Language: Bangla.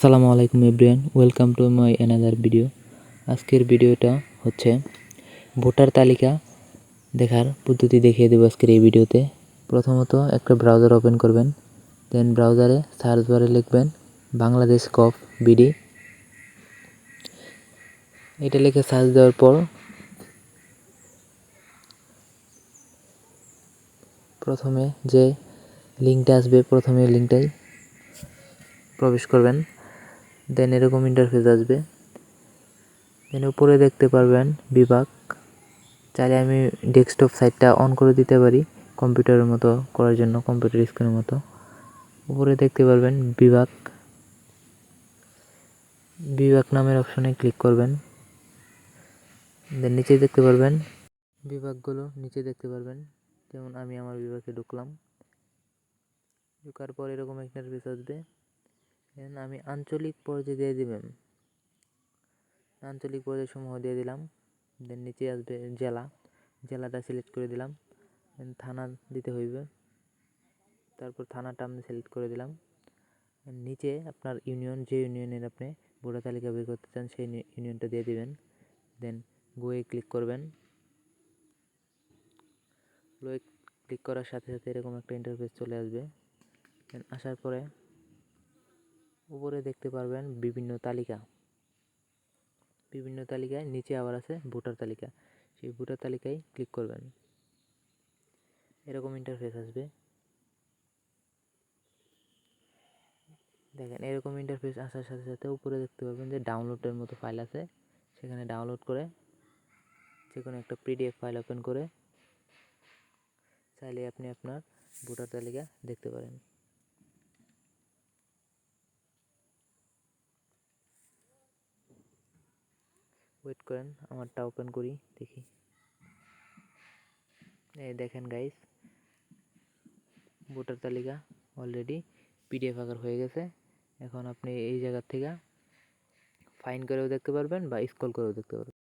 আসসালামু আলাইকুম everyone, welcome to my another video. আজকের ভিডিওটা হচ্ছে ভোটার তালিকা দেখার পদ্ধতি দেখিয়ে দেবো আজকের এই ভিডিওতে। প্রথমত একটা ব্রাউজার ওপেন করবেন, দেন ব্রাউজারে সার্চ বারে লিখবেন বাংলাদেশ কপ বিডি। এটা লিখে সার্চ দেওয়ার পর প্রথমে যে লিঙ্কটা আসবে, প্রথমে লিঙ্কটাই প্রবেশ করবেন। দেন এরকম ইন্টারফেস আসবে। দেন উপরে দেখতে পারবেন বিভাগ। চাইলে আমি ডেস্কটপ সাইটটা অন করে দিতে পারি কম্পিউটারের মতো করার জন্য কম্পিউটার স্ক্রিনের মতো। উপরে দেখতে পারবেন বিভাগ। বিভাগ নামের অপশনে ক্লিক করবেন। দেন নিচে দেখতে পারবেন বিভাগগুলো। নিচে দেখতে পারবেন যেমন আমি আমার বিভাগে ঢুকলাম। ঢোকার পর এরকম একটা ইন্টারফেস আসবে। দেন আমি আঞ্চলিক পর্যায়ে দিয়ে দিবেন। আঞ্চলিক পর্যায় সমূহ দিয়ে দিলাম। দেন নিচে আসবে জেলা। জেলাটা সিলেক্ট করে দিলাম। দেন থানা দিতে হইবে। তারপর থানাটা আমি সিলেক্ট করে দিলাম। নিচে আপনার ইউনিয়ন যে ইউনিয়নের আপনি ভোটার তালিকা বের করতে চান, সেই ইউনিয়নটা দিয়ে দিবেন। দেন গোয়ে ক্লিক করবেন। গোয়ে ক্লিক করার সাথে সাথে এরকম একটা ইন্টারফেস চলে আসবে। দেন আসার পরে উপরে দেখতে পারবেন বিভিন্ন তালিকা। বিভিন্ন তালিকায় নিচে আবার আছে ভোটার তালিকা। সেই ভোটার তালিকায় ক্লিক করবেন। এরকম ইন্টারফেস আসবে। দেখেন, এরকম ইন্টারফেস আসার সাথে সাথে উপরে দেখতে পাবেন যে ডাউনলোডের মতো ফাইল আছে। সেখানে ডাউনলোড করে যে কোনো একটা পিডিএফ ফাইল ওপেন করে চাইলে আপনি আপনার ভোটার তালিকা দেখতে পারেন। ওয়েট করেন, আমারটা ওপেন করি, দেখি। এই দেখেন গাইস ভোটার তালিকা অলরেডি পিডিএফ আকার হয়ে গেছে। এখন আপনি এই জায়গার থেকে ফাইন করেও দেখতে পারবেন বা স্কল করেও দেখতে পারবেন।